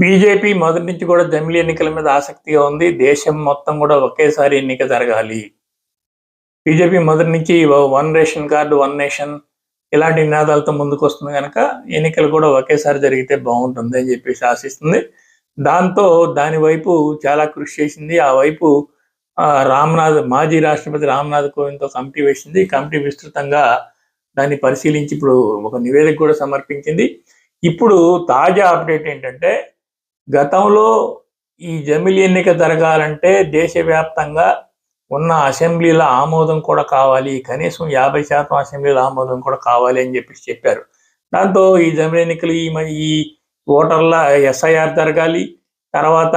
BJP మొదటి నుంచి కూడా జమిలీ ఎన్నికల మీద ఆసక్తిగా ఉంది. దేశం మొత్తం కూడా ఒకేసారి ఎన్నిక జరగాలి. బీజేపీ మొదటి నుంచి one ration card one nation ఇలాంటి నినాదాలతో ముందుకు వస్తుంది కనుక ఎన్నికలు కూడా ఒకేసారి జరిగితే బాగుంటుంది అని చెప్పేసి ఆశిస్తుంది. దాంతో దాని వైపు చాలా కృషి చేసింది. ఆ వైపు రామ్నాథ్ మాజీ రాష్ట్రపతి రామ్నాథ్ కోవింద్తో కమిటీ వేసింది. కమిటీ విస్తృతంగా దాన్ని పరిశీలించి ఇప్పుడు ఒక నివేదిక కూడా సమర్పించింది. ఇప్పుడు తాజా అప్డేట్ ఏంటంటే గతంలో ఈ జమిలి ఎన్నిక జరగాలంటే దేశవ్యాప్తంగా ఉన్న అసెంబ్లీల ఆమోదం కూడా కావాలి కనీసం యాభై శాతం అసెంబ్లీల ఆమోదం కూడా కావాలి అని చెప్పేసి చెప్పారు. దాంతో ఈ జమిలి ఎన్నికలు ఈ ఈ ఓటర్ల ఎస్ఐఆర్ జరగాలి తర్వాత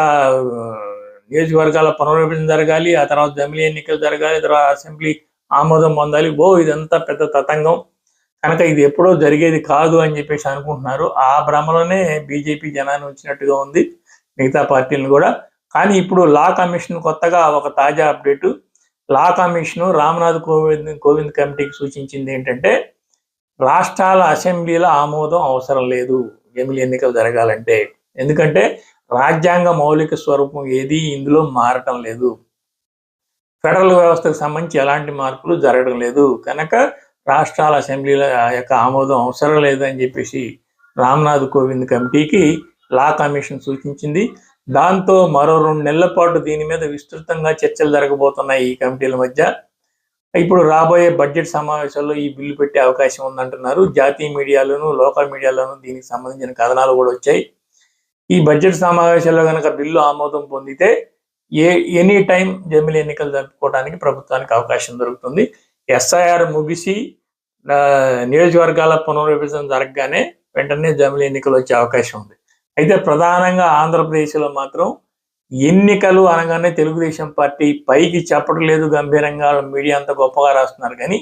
నియోజకవర్గాల పునర్విభజన జరగాలి ఆ తర్వాత జమిలి ఎన్నికలు జరగాలి తర్వాత అసెంబ్లీ ఆమోదం పొందాలి. ఓ ఇదంతా పెద్ద తతంగం. కనుక ఇది ఎప్పుడో జరిగేది కాదు అని చెప్పేసి అనుకుంటున్నారు. ఆ భ్రమలోనే బీజేపీ జనాన్ని ఉంచినట్టుగా ఉంది. మిగతా పార్టీలను కూడా. కానీ ఇప్పుడు లా కమిషన్ కొత్తగా ఒక తాజా update. Law commission Ramnath Kovind Kovind కమిటీకి సూచించింది ఏంటంటే రాష్ట్రాల అసెంబ్లీల ఆమోదం అవసరం లేదు. ఎమ్మెల్యే ఎన్నికలు జరగాలంటే. ఎందుకంటే రాజ్యాంగ మౌలిక స్వరూపం ఏది ఇందులో మారటం లేదు. ఫెడరల్ వ్యవస్థకు సంబంధించి ఎలాంటి మార్పులు జరగడం లేదు. కనుక రాష్ట్రాల అసెంబ్లీల యొక్క ఆమోదం అవసరం లేదు అని చెప్పేసి రామ్నాథ్ కోవింద్ కమిటీకి లా కమిషన్ సూచించింది. దాంతో మరో రెండు నెలల పాటు దీని మీద విస్తృతంగా చర్చలు జరగబోతున్నాయి ఈ కమిటీల మధ్య. ఇప్పుడు రాబోయే బడ్జెట్ సమావేశాల్లో ఈ బిల్లు పెట్టే అవకాశం ఉందంటున్నారు. జాతీయ మీడియాలోను లోకల్ మీడియాలోను దీనికి సంబంధించిన కథనాలు కూడా వచ్చాయి. ఈ బడ్జెట్ సమావేశాల్లో కనుక బిల్లు ఆమోదం పొందితే ఏ ఎనీ టైం జమిలి ఎన్నికలు జరుపుకోవడానికి ప్రభుత్వానికి అవకాశం దొరుకుతుంది. ఎస్ఐఆర్ ముగిసి నియోజకవర్గాల పునర్విభజన జరగగానే వెంటనే జమిలి ఎన్నికలు వచ్చే అవకాశం ఉంది. అయితే ప్రధానంగా ఆంధ్రప్రదేశ్లో మాత్రం ఎన్నికలు అనగానే తెలుగుదేశం పార్టీ పైకి చెప్పడం లేదు గంభీరంగా మీడియా అంత గొప్పగా రాస్తున్నారు. కానీ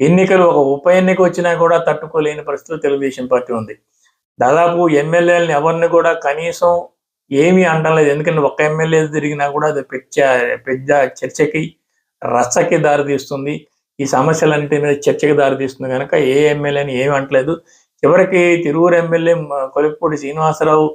ఎన్నికలు ఒక ఉప ఎన్నిక వచ్చినా కూడా తట్టుకోలేని పరిస్థితిలో తెలుగుదేశం పార్టీ ఉంది. దాదాపు ఎమ్మెల్యేలను ఎవరిని కూడా కనీసం ఏమీ అనడం లేదు. ఎందుకంటే ఒక్క ఎమ్మెల్యే తిరిగినా కూడా అది పెద్ద పెద్ద చర్చకి రచ్చకి దారితీస్తుంది. ఈ సమస్యలన్నిటి మీద చర్చకు దారితీస్తుంది కనుక ఏ ఎమ్మెల్యేని ఏమి అంటలేదు. చివరికి తిరువురు ఎమ్మెల్యే కొలిపూడి శ్రీనివాసరావు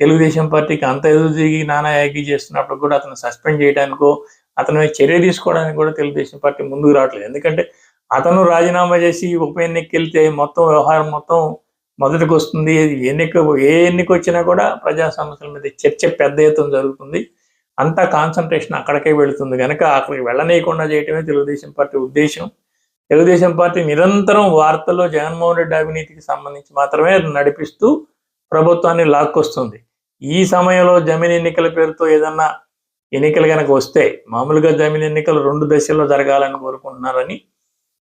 తెలుగుదేశం పార్టీకి అంత ఎదురు తిరిగి నానా యాగి చేస్తున్నప్పుడు కూడా అతను సస్పెండ్ చేయడానికో అతని చర్య తీసుకోవడానికి కూడా తెలుగుదేశం పార్టీ ముందుకు రావట్లేదు. ఎందుకంటే అతను రాజీనామా చేసి ఉప ఎన్నికకి వెళ్తే మొత్తం వ్యవహారం మొత్తం మొదటికి వస్తుంది ఎన్నిక ఏ ఎన్నిక వచ్చినా కూడా ప్రజా సమస్యల మీద చర్చ పెద్ద ఎత్తున జరుగుతుంది. అంతా కాన్సన్ట్రేషన్ అక్కడికే వెళుతుంది. కనుక అక్కడికి వెళ్ళనీయకుండా చేయటమే తెలుగుదేశం పార్టీ ఉద్దేశం. తెలుగుదేశం పార్టీ నిరంతరం వార్తల్లో జగన్మోహన్ రెడ్డి అవినీతికి సంబంధించి మాత్రమే నడిపిస్తూ ప్రభుత్వాన్ని లాక్కొస్తుంది. ఈ సమయంలో జమీన్ ఎన్నికల పేరుతో ఏదన్నా ఎన్నికలు కనుక వస్తే మామూలుగా జమీన్ ఎన్నికలు రెండు దశల్లో జరగాలని కోరుకుంటున్నారని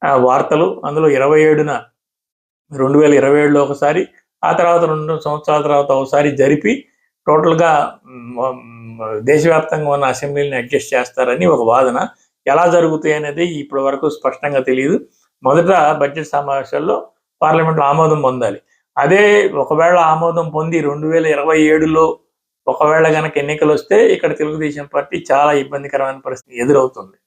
ఆ వార్తలు. అందులో ఇరవై ఏడున రెండు వేల ఇరవై ఏడులో ఒకసారి ఆ తర్వాత రెండు సంవత్సరాల తర్వాత ఒకసారి జరిపి టోటల్గా దేశవ్యాప్తంగా ఉన్న అసెంబ్లీని అడ్జస్ట్ చేస్తారని ఒక వాదన. ఎలా జరుగుతాయి అనేది ఇప్పటి వరకు స్పష్టంగా తెలియదు మొదట బడ్జెట్ సమావేశాల్లో పార్లమెంట్లో ఆమోదం పొందాలి. అదే ఒకవేళ ఆమోదం పొంది రెండు వేల ఇరవై ఏడులో ఒకవేళ కనుక ఎన్నికలు వస్తే ఇక్కడ తెలుగుదేశం పార్టీ చాలా ఇబ్బందికరమైన పరిస్థితి ఎదురవుతుంది.